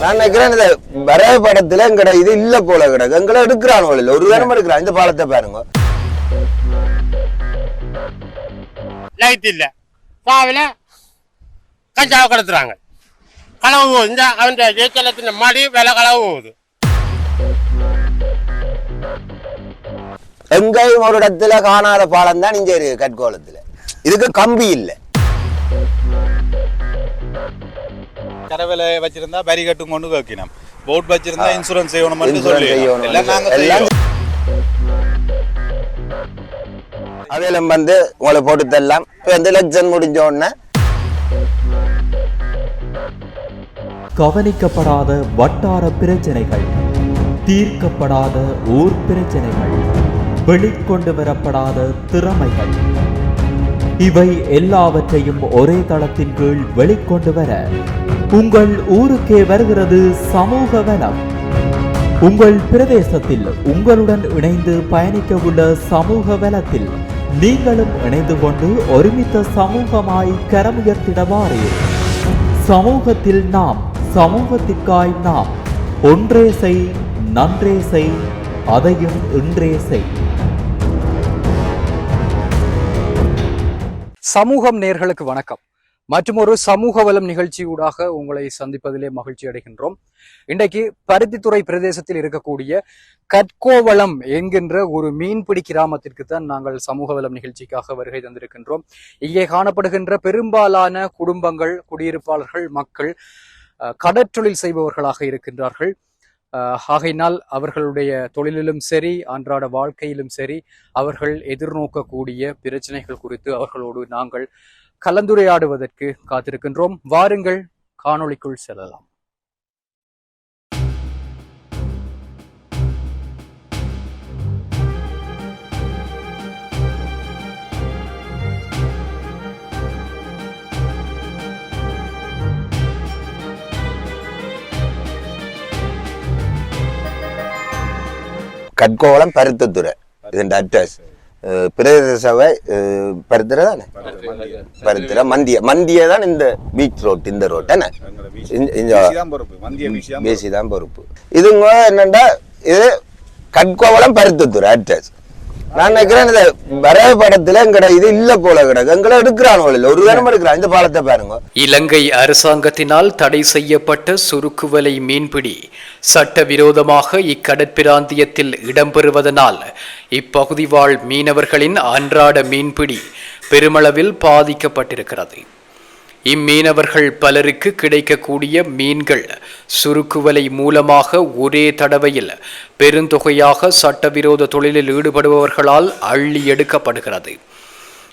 நான் நினைக்கிறேன் இந்த வரைய படத்துல எங்கட இது இல்ல போல கிடக்கு. எங்களை எடுக்கிறான் இல்ல. ஒரு நேரம் எடுக்கிறான். இந்த பாலத்தை பாருங்க. லைட் இல்ல. பாவில கஞ்சாவை கடத்துறாங்க. களவு போகுது. இந்த அவன் ஜெயச்சலத்தின் மாடி விலை களவு போகுது. எங்கேயும் ஒரு இடத்துல காணாத பாலம் தான் இங்க இருக்கு கட்கோலத்துல இதுக்கு கம்பி இல்ல. கரவேலை வச்சிருந்தா பரி கட்டும் கொண்டு வைக்கணும் போட் வச்சிருந்தா இன்சூரன்ஸ் செய்யணும் சொல்லி செய்யணும். எல்லாம் நாங்க. அவையிலும் வந்து உங்களை போட்டு தரலாம் இப்ப இந்த எலெக்ஷன் முடிஞ்ச உடனே கவனிக்கப்படாத வட்டார பிரச்சனைகள் தீர்க்கப்படாத ஊர் பிரச்சனைகள் வெளிக்கொண்டு வரப்படாத திறமைகள் இவை எல்லாவற்றையும் ஒரே தளத்தின் கீழ் வெளிக்கொண்டு வர உங்கள் ஊருக்கே வருகிறது சமூக வனம். உங்கள் பிரதேசத்தில் உங்களுடன் இணைந்து பயணிக்க உள்ள சமூக வலத்தில் நீங்களும் இணைந்து கொண்டு ஒருமித்த சமூகமாய் கரமுயர்த்திடவாறு. சமூகத்தில் நாம் சமூகத்திற்காய் நாம் ஒன்றே செய் நன்றே செய் அதையும் இன்றே செய். சமூகம் நேர்களுக்கு வணக்கம். மற்றும் ஒரு சமூக வளம் நிகழ்ச்சியூடாக உங்களை சந்திப்பதிலே மகிழ்ச்சி அடைகின்றோம். இன்றைக்கு பருத்தித்துறை பிரதேசத்தில் இருக்கக்கூடிய கற்கோவளம் என்கின்ற ஒரு மீன்பிடி கிராமத்திற்கு தான் நாங்கள் சமூக வளம் நிகழ்ச்சிக்காக வருகை தந்திருக்கின்றோம். இங்கே காணப்படுகின்ற பெரும்பாலான குடும்பங்கள் குடியிருப்பாளர்கள் மக்கள் கடற்றொழில் செய்பவர்களாக இருக்கின்றார்கள். ஆகையினால் அவர்களுடைய தொழிலிலும் சரி அன்றாட வாழ்க்கையிலும் சரி அவர்கள் எதிர்நோக்கக்கூடிய பிரச்சனைகள் குறித்து அவர்களோடு நாங்கள் கலந்துரையாடுவதற்கு காத்திருக்கின்றோம். வாருங்கள் காணொளிக்குள் செல்லலாம். கட்கோவளம் பருத்தத்துறை இதன் அட்ரஸ் பிரதேச சபை அஹ், பருத்துறை தானே பருத்துறை மந்திய. மந்திய தான் இந்த பீச் ரோட் இந்த ரோட் தான்? பேசி தான் பொறுப்பு. இதுங்க என்னண்டா இது கட்கோவளம் பருத்தத்துறை அட்ரஸ் நான் நினைக்கிறேன் இந்த படத்துல எங்கட இது இல்ல போல கிடக்கு. எங்களை எடுக்கிறான் இல்ல ஒரு நேரம் எடுக்கிறான். இந்த பாலத்தை பாருங்க. இலங்கை அரசாங்கத்தினால் தடை செய்யப்பட்ட சுருக்குவலை மீன்பிடி சட்டவிரோதமாக இக்கடற்பிராந்தியத்தில் இடம்பெறுவதனால் இப்பகுதி வாழ் மீனவர்களின் அன்றாட மீன்பிடி பெருமளவில் பாதிக்கப்பட்டிருக்கிறது. இம்மீனவர்கள் பலருக்கு கிடைக்கக்கூடிய மீன்கள் சுருக்குவலை மூலமாக ஒரே தடவையில் பெருந்தொகையாக சட்டவிரோத தொழிலில் ஈடுபடுபவர்களால் அள்ளி எடுக்கப்படுகிறது.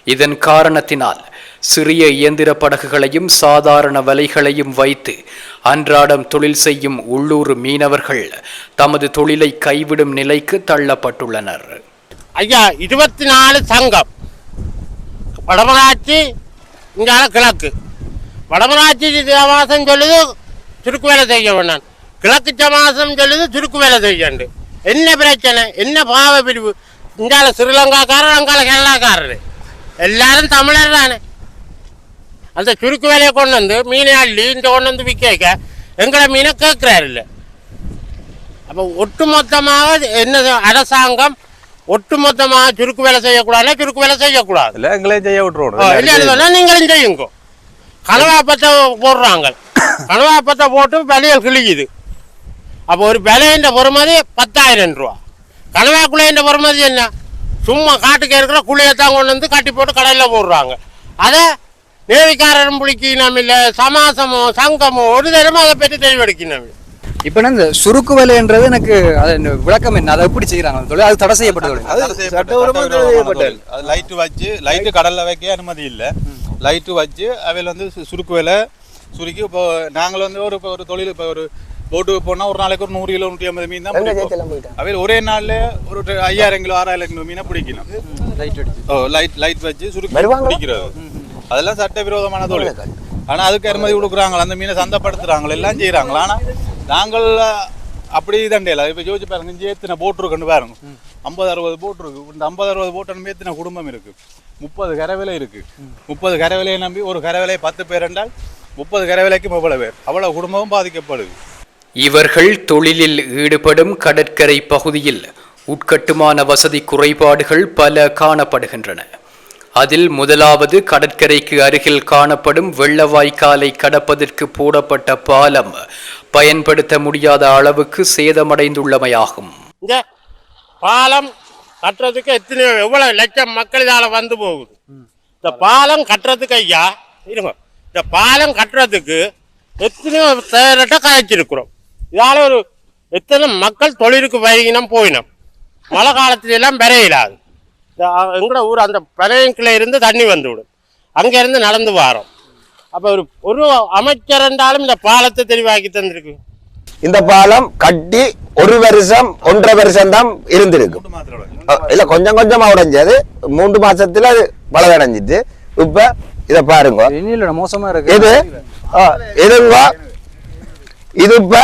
இதன் காரணத்தினால் சிறிய இயந்திர படகுகளையும் சாதாரண வலைகளையும் வைத்து அன்றாடம் தொழில் செய்யும் உள்ளூர் மீனவர்கள் தமது தொழிலை கைவிடும் நிலைக்கு தள்ளப்பட்டுள்ளனர். ஐயா இருபத்தி நாலு சங்கம். வடமராட்சி இங்கால கிழக்கு. வடமராட்சி சமாசம் சொல்லுது சுருக்கு வேலை செய்ய வேண்டாம் கிழக்கு சமாசம் சொல்லுது சுருக்கு வேலை செய்யண்டு. என்ன பிரச்சனை? என்ன பாவ பிரிவு? இங்கால ஸ்ரீலங்காக்காரர் அங்கால கேரளாக்காரர். எல்லாரும் தமிழர் தானே. அந்த சுருக்கு வேலையை கொண்டு வந்து மீனை அள்ளி இந்த கொண்டு வந்து விற்க எங்களை மீனை கேட்குறாரு இல்லை அப்போ ஒட்டுமொத்தமாக என்ன அரசாங்கம் ஒட்டுமொத்தமாக சுருக்கு வேலை செய்யக்கூடாதுன்னா சுருக்கு வேலை செய்யக்கூடாது. இல்ல எங்களே செய்ய விட்டுருவோம். சொன்னா நீங்களும் செய்யுங்க. கனவாப்பத்தை போடுறாங்க. கனவாப்பத்தை போட்டு விலையில் கிழிக்குது. அப்போ ஒரு விலையின் பொறுமதி பத்தாயிரம் ரூபா. கனவாக்குள்ளையின் பொறுமதி என்ன? சும்மா காட்டுக்கு இருக்கிற குழியை தான் கொண்டு வந்து கட்டி போட்டு கடையில் போடுறாங்க. அதை நேவிக்காரரும் பிடிக்கணும் இல்லை சமாசமோ சங்கமோ ஒரு தரமும் அதை பற்றி தெளிவெடுக்கணும் இப்ப என்ன இந்த சுருக்கு வேலைன்றது எனக்கு அது விளக்கம் என்ன? அதை எப்படி செய்யறாங்க தொழில் அது தடை செய்யப்பட்ட தொழில். அது லைட் வச்சு லைட் கடல்ல வைக்க அனுமதி இல்ல. லைட் வச்சு அவையில் வந்து சு- சுருக்கு வேலை சுருக்கி இப்போ நாங்கள் வந்து ஒரு இப்போ ஒரு தொழில் இப்போ ஒரு போட்டுக்கு போனால் ஒரு நாளைக்கு ஒரு நூறு கிலோ நூற்றி ஐம்பது மீன் தான் பிடிப்போம். அவையில் ஒரே நாள்ல ஒரு ஐயாயிரம் கிலோ ஆறாயிரம் கிலோ மீனை பிடிக்கணும். லைட் ஓ லைட் லைட் வச்சு சுருக்கி? பிடிக்கிறது. அதெல்லாம் சட்டவிரோதமான தொழில். ஆனா அதுக்கு அனுமதி கொடுக்குறாங்களா? அந்த மீனை சந்தைப்படுத்துறாங்களா? எல்லாம் செய்றாங்களா? ஆனா நாங்கள் அப்படி தண்டையில இப்போ யோசிச்சு பாருங்க இங்கே எத்தனை போட் இருக்குன்னு பாருங்க. ஐம்பது அறுபது போட் இருக்கு. இந்த ஐம்பது அறுபது போட் நம்பி எத்தனை குடும்பம் இருக்கு? முப்பது கரவேலை இருக்கு. முப்பது கரவேலையை நம்பி ஒரு கரவேலையை பத்து பேர் என்றால் முப்பது கரவேலைக்கு எவ்வளவு பேர்? அவ்வளவு குடும்பமும் பாதிக்கப்படுது. இவர்கள் தொழிலில் ஈடுபடும் கடற்கரை பகுதியில் உட்கட்டுமான வசதி குறைபாடுகள் பல காணப்படுகின்றன. அதில் முதலாவது கடற்கரைக்கு அருகில் காணப்படும் வெள்ளவாய்க்காலை கடப்பதற்கு போடப்பட்ட பாலம் பயன்படுத்த முடியாத அளவுக்கு சேதமடைந்துள்ளமையாகும். பாலம் கட்டுறதுக்கு எத்தனை எவ்வளவு லட்சம் மக்கள் இதால வந்து போகுது. இந்த பாலம் கட்டுறதுக்கு ஐயா இருங்க. இந்த பாலம் கட்டுறதுக்கு எத்தனையோ தேரட்ட காய்ச்சிருக்கிறோம். இதால ஒரு எத்தனை மக்கள் தொழிலுக்கு வருகினம் போயினோம். மழை காலத்துல எல்லாம் பெறையிலாது எங்கட ஊர் அந்த பெறையங்கில இருந்து தண்ணி வந்து விடும். அங்கேருந்து நடந்து வரோம். அப்போ ஒரு ஒரு அமைச்சர் என்றாலும் இந்த பாலத்தை தெளிவாக்கி தந்திருக்கு. இந்த பாலம் கட்டி ஒரு வருஷம் ஒன்றரை வருஷம் தான் இருந்திருக்கும் அஹ் இல்ல கொஞ்சம் கொஞ்சமா உடைஞ்சது. மூன்று மாசத்துல அது பலதடைஞ்சிட்டு இப்ப இத பாருங்க. இல்ல மோசமா இருக்கு. இது இதுங்க இது இப்ப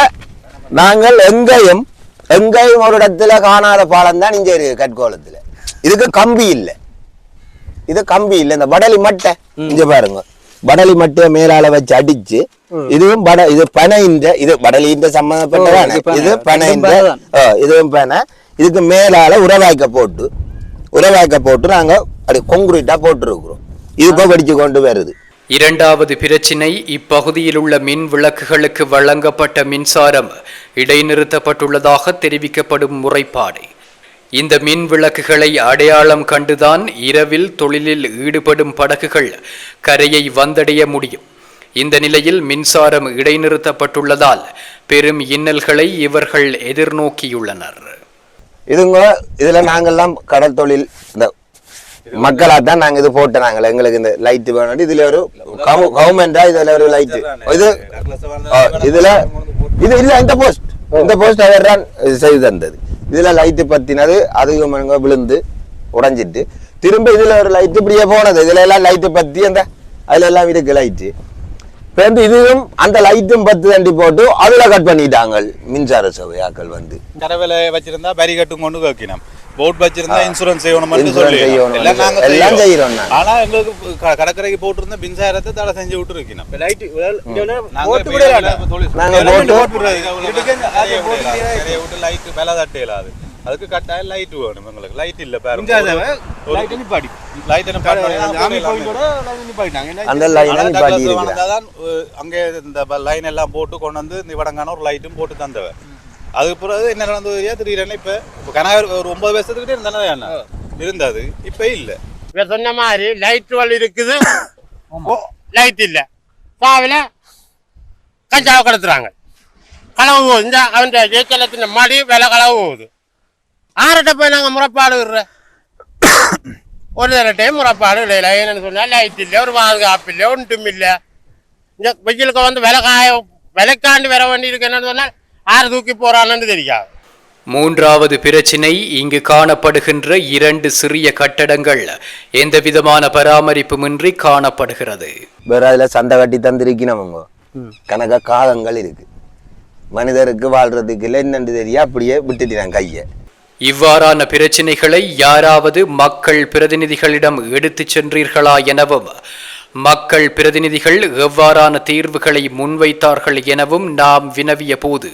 நாங்கள் எங்கேயும் எங்கேயும் ஒரு இடத்துல காணாத பாலம் தான் இங்க இருக்கு கற்கோலத்துல இதுக்கு கம்பி இல்லை. இது கம்பி இல்லை. இந்த வடலி மட்டை. இங்க பாருங்க. வடலி மட்டையை மேலால வச்சு அடிச்சு இதுவும் வட இது பனைன்ற இது வடலின்ற சம்பந்தப்பட்டதானே? இது பனை. ஆ, இதுவும் பனை. இதுக்கு மேலால உரவாய்க்க போட்டு உரவாய்க்க போட்டு நாங்க அப்படி கொங்குரீட்டா போட்டுருக்குறோம். இது இப்போ வெடிச்சு கொண்டு வருது. இரண்டாவது பிரச்சினை இப்பகுதியில் உள்ள மின் விளக்குகளுக்கு வழங்கப்பட்ட மின்சாரம் இடைநிறுத்தப்பட்டுள்ளதாக தெரிவிக்கப்படும் முறைப்பாடு. இந்த மின் விளக்குகளை அடையாளம் கண்டுதான் இரவில் தொழிலில் ஈடுபடும் படகுகள் கரையை வந்தடைய முடியும். இந்த நிலையில் மின்சாரம் இடைநிறுத்தப்பட்டுள்ளதால் பெரும் இன்னல்களை இவர்கள் எதிர்நோக்கியுள்ளனர். இதுங்க இதுல நாங்கெல்லாம் கடல் தொழில் இந்த மக்களா தான் நாங்க இது போட்டு நாங்கள் எங்களுக்கு இந்த லைட் வேணும் இதுல ஒரு கவர்மெண்டா இதுல ஒரு லைட் இது இதுல இது இல்ல இந்த போஸ்ட் இந்த போஸ்ட் அவர் தான் செய்து தந்தது. இதில் லைட்டு பற்றினது அதிகமாக விழுந்து உடைஞ்சிட்டு. திரும்ப இதில் ஒரு லைட்டு இப்படியே போனது. இதில் எல்லாம் லைட்டு பற்றி அந்த அதுல எல்லாம் இருக்கு லைட்டு இப்போ வந்து இதுவும் அந்த லைட்டும் பத்து தண்டி போட்டு அதில் கட் பண்ணிட்டாங்க மின்சார சபையாக்கள் வந்து. தரவில் வச்சிருந்தா பரி கட்டும் கொண்டு வைக்கணும் போட் வச்சிருந்தா இன்சூரன்ஸ் செய்யணும் சொல்லி. எல்லாம் நாங்க எல்லாம் செய்யறோம். ஆனா எங்களுக்கு க- கடற்கரைக்கு போட்டிருந்த மின்சாரத்தை தடை செஞ்சு விட்டு இருக்கணும் நாங்க போட்டு. நிறைய விட்டு லைட் மேல தட்ட இயலாது அதுக்கு கட்டாயம் லைட் வேணும் எங்களுக்கு. லைட் இல்ல பாருங்க லைட் நிப்பாடி லைட் லைட் அங்கே இந்த லைன் எல்லாம் போட்டு கொண்டு வந்து நிவடங்கான ஒரு லைட்டும் போட்டு தந்தவ அதுக்கு பிறகு என்ன நடந்தது தெரியல இப்ப இப்ப கனகர் ஒரு ஒன்பது வருஷத்துக்கிட்டே இருந்தானே அண்ணா. இருந்தது. இப்ப இல்ல. இவர் சொன்ன மாதிரி லைட்டுகள் இருக்குது. லைட் இல்ல. பாவில கஞ்சாவை கடத்துறாங்க. களவு போகுது. இந்த அவன் ஜெயச்சலத்தின் மடி விலை களவு போகுது. ஆறுகிட்ட போய் நாங்கள் முறைப்பாடு விடுற. ஒரு தரட்டையும் முறைப்பாடு இல்லை. என்னன்னு சொன்னா லைட் இல்லை ஒரு பாதுகாப்பு இல்லை ஒன்றும் இல்லை. இந்த வெயிலுக்கு வந்து விலை காய விலைக்காண்டு வர வேண்டி இருக்கு என்னன்னு சொன்னால் ஆறு தூக்கி போறான்னு தெரியாது மூன்றாவது பிரச்சினை இங்கு காணப்படுகின்ற இரண்டு சிறிய கட்டடங்கள். எந்தவிதமான பராமரிப்புமின்றி காணப்படுகிறது? வேற அதுல சண்டை கட்டி தந்திருக்கணும் கணக்கா காகங்கள் இருக்கு. மனிதருக்கு வாழ்றதுக்கு இல்லை என்னன்னு தெரியா? அப்படியே விட்டுட்டினான் கையை. இவ்வாறான பிரச்சினைகளை யாராவது மக்கள் பிரதிநிதிகளிடம் எடுத்துச் சென்றீர்களா எனவும் மக்கள் பிரதிநிதிகள் எவ்வாறான தீர்வுகளை முன்வைத்தார்கள் எனவும் நாம் வினவிய போது.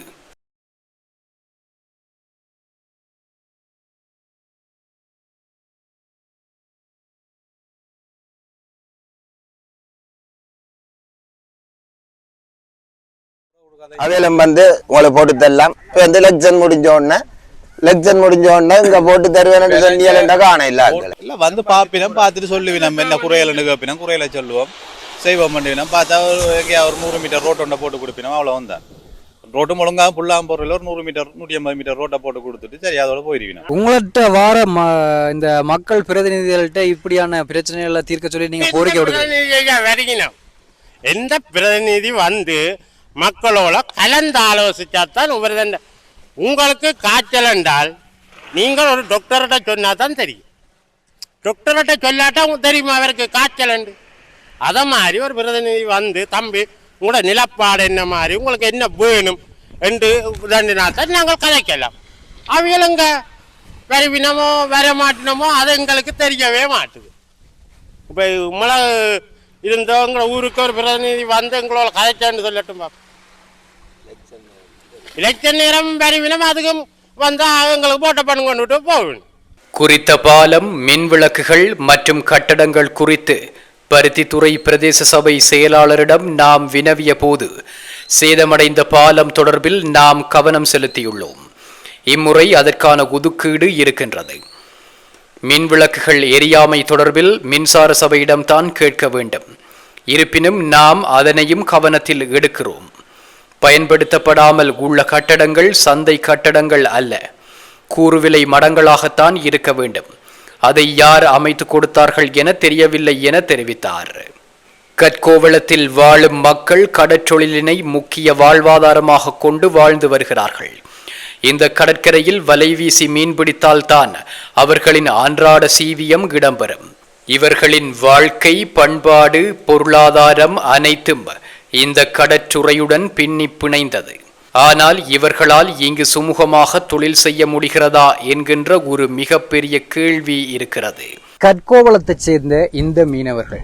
அவையிலும் வந்து உங்களை போட்டு தரலாம். இப்போ வந்து லெக்சன் முடிஞ்ச உடனே லெக்சன் முடிஞ்ச உடனே இங்க போட்டு தருவேன் சொன்னியலண்டா காண இல்ல. இல்ல வந்து பாப்பினம் பார்த்துட்டு சொல்லுவி நம்ம என்ன குறையலன்னு கேப்பினம் குறையில சொல்லுவோம். செய்வோம் பண்ணிவினோம். பார்த்தா ஒரு எங்கேயா ஒரு நூறு மீட்டர் ரோட் ஒன்றை போட்டு கொடுப்பினோம். அவ்வளோ தான். ரோட்டும் ஒழுங்காக புல்லாம போறதுல ஒரு நூறு மீட்டர் நூற்றி ஐம்பது மீட்டர் ரோட்டை போட்டு கொடுத்துட்டு சரி அதோட போயிருவினோம் உங்கள்கிட்ட வார ம இந்த மக்கள் பிரதிநிதிகள்கிட்ட இப்படியான பிரச்சனைகளை தீர்க்க சொல்லி நீங்க கோரிக்கை விடுங்க. எந்த பிரதிநிதி வந்து மக்களோட கலந்து ஆலோசிச்சாதான் தான் தண்ட- உங்களுக்கு காய்ச்சல் என்றால் நீங்கள் ஒரு டாக்டர்கிட்ட சொன்னா தான் தெரியும். டாக்டர்கிட்ட சொல்லாட்டா உங்களுக்கு தெரியுமா அவருக்கு காய்ச்சல் என்று? அதை மாதிரி ஒரு பிரதிநிதி வந்து தம்பி உங்களோட நிலப்பாடு என்ன மாதிரி? உங்களுக்கு என்ன வேணும்? என்று தண்டினா தான் நாங்கள் கதைக்கலாம். அவங்களுங்க வருவினமோ வர மாட்டினமோ அது எங்களுக்கு தெரியவே மாட்டுது. இப்போ மழை இருந்தவங்க ஊருக்கு ஒரு பிரதிநிதி வந்து எங்களோட கதைச்சான்னு சொல்லட்டும் பாப்போம். எலெக்ஷன் நேரம் வருவினம் அதுக்கும் வந்து எங்களுக்கு போட்ட பண்ணு கொண்டுட்டு போகணும். குறித்த பாலம் மின் விளக்குகள் மற்றும் கட்டடங்கள் குறித்து பருத்தித்துறை பிரதேச சபை செயலாளரிடம் நாம் வினவிய போது சேதமடைந்த பாலம் தொடர்பில் நாம் கவனம் செலுத்தியுள்ளோம். இம்முறை அதற்கான ஒதுக்கீடு இருக்கின்றது. மின் விளக்குகள் எரியாமை தொடர்பில் மின்சார சபையிடம்தான் கேட்க வேண்டும். இருப்பினும் நாம் அதனையும் கவனத்தில் எடுக்கிறோம். பயன்படுத்தப்படாமல் உள்ள கட்டடங்கள் சந்தை கட்டடங்கள் அல்ல. கூறுவிலை மடங்களாகத்தான் இருக்க வேண்டும். அதை யார் அமைத்து கொடுத்தார்கள் என தெரியவில்லை என தெரிவித்தார். கற்கோவளத்தில் வாழும் மக்கள் கடற்றொழிலினை முக்கிய வாழ்வாதாரமாக கொண்டு வாழ்ந்து வருகிறார்கள். இந்த கடற்கரையில் வலை வீசி மீன்பிடித்தால்தான் அவர்களின் அன்றாட சீவியம் இடம்பெறும். இவர்களின் வாழ்க்கை பண்பாடு பொருளாதாரம் அனைத்தும் இந்த கடற்றுறையுடன் பின்னி பிணைந்தது. ஆனால் இவர்களால் இங்கு சுமூகமாக தொழில் செய்ய முடிகிறதா என்கின்ற ஒரு மிகப்பெரிய கேள்வி இருக்கிறது. கற்கோவளத்தைச் சேர்ந்த இந்த மீனவர்கள்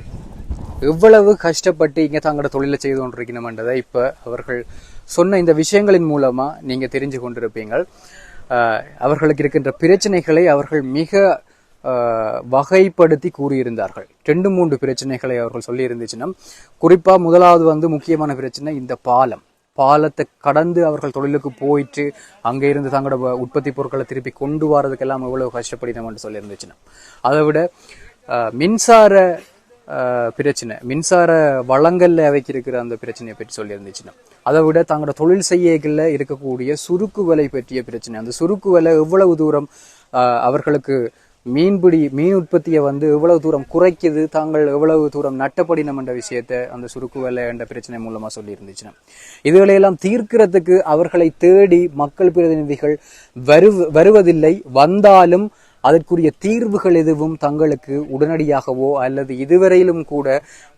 எவ்வளவு கஷ்டப்பட்டு இங்கே தங்களோட தொழிலை செய்து கொண்டிருக்கணும்ன்றதை இப்போ அவர்கள் சொன்ன இந்த விஷயங்களின் மூலமா நீங்கள் தெரிஞ்சு கொண்டிருப்பீங்கள். அவர்களுக்கு இருக்கின்ற பிரச்சனைகளை அவர்கள் மிக வகைப்படுத்தி கூறியிருந்தார்கள். ரெண்டு மூன்று பிரச்சனைகளை அவர்கள் சொல்லி இருந்துச்சுன்னா முதலாவது வந்து முக்கியமான பிரச்சனை இந்த பாலம். பாலத்தை கடந்து அவர்கள் தொழிலுக்கு போயிட்டு அங்கே இருந்து தங்களோட உற்பத்தி பொருட்களை திருப்பி கொண்டு வரதுக்கெல்லாம் எவ்வளோ கஷ்டப்படினோம்னு சொல்லியிருந்துச்சுன்னா. அதை விட மின்சார பிரச்சனை மின்சார வளங்கள்ல அவைக்கு இருக்கிற அந்த பிரச்சனையை பற்றி சொல்லியிருந்துச்சுன்னா அதை விட தங்களோட தொழில் செய்யகளில் இருக்கக்கூடிய சுருக்கு வலை பற்றிய பிரச்சனை அந்த சுருக்கு வலை எவ்வளவு தூரம் அவர்களுக்கு மீன்பிடி மீன் உற்பத்தியை வந்து எவ்வளவு தூரம் குறைக்குது தாங்கள் எவ்வளவு தூரம் நட்டப்படினம் என்ற விஷயத்தை அந்த சுருக்கு வலை என்ற பிரச்சனை மூலமா சொல்லி இருந்துச்சுன்னா இதுகளையெல்லாம் தீர்க்கிறதுக்கு அவர்களை தேடி மக்கள் பிரதிநிதிகள் வரு வருவதில்லை. வந்தாலும் அதற்குரிய தீர்வுகள் எதுவும் தங்களுக்கு உடனடியாகவோ அல்லது இதுவரையிலும் கூட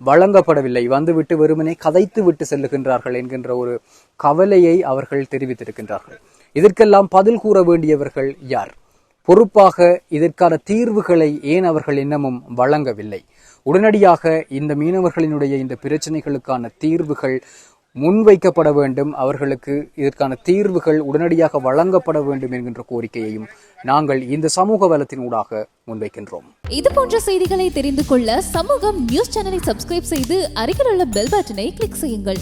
வழங்கப்படவில்லை. வந்துவிட்டு வெறுமனே கதைத்து விட்டு செல்லுகின்றார்கள் என்கின்ற ஒரு கவலையை அவர்கள் தெரிவித்திருக்கின்றார்கள். இதற்கெல்லாம் பதில் கூற வேண்டியவர்கள் யார்? பொறுப்பாக இதற்கான தீர்வுகளை ஏன் அவர்கள் இன்னமும் வழங்கவில்லை? உடனடியாக இந்த மீனவர்களினுடைய இந்த பிரச்சனைகளுக்கான தீர்வுகள் முன்வைக்கப்பட வேண்டும். அவர்களுக்கு இதற்கான தீர்வுகள் உடனடியாக வழங்கப்பட வேண்டும் என்கின்ற கோரிக்கையையும் நாங்கள் இந்த சமூக வலத்தின் ஊடாக முன்வைக்கின்றோம். இது போன்ற செய்திகளை தெரிந்து கொள்ள சமூகம் நியூஸ் சேனலை சப்ஸ்கிரைப் செய்து அருகில் உள்ள பெல் பட்டனை கிளிக் செய்யுங்கள்.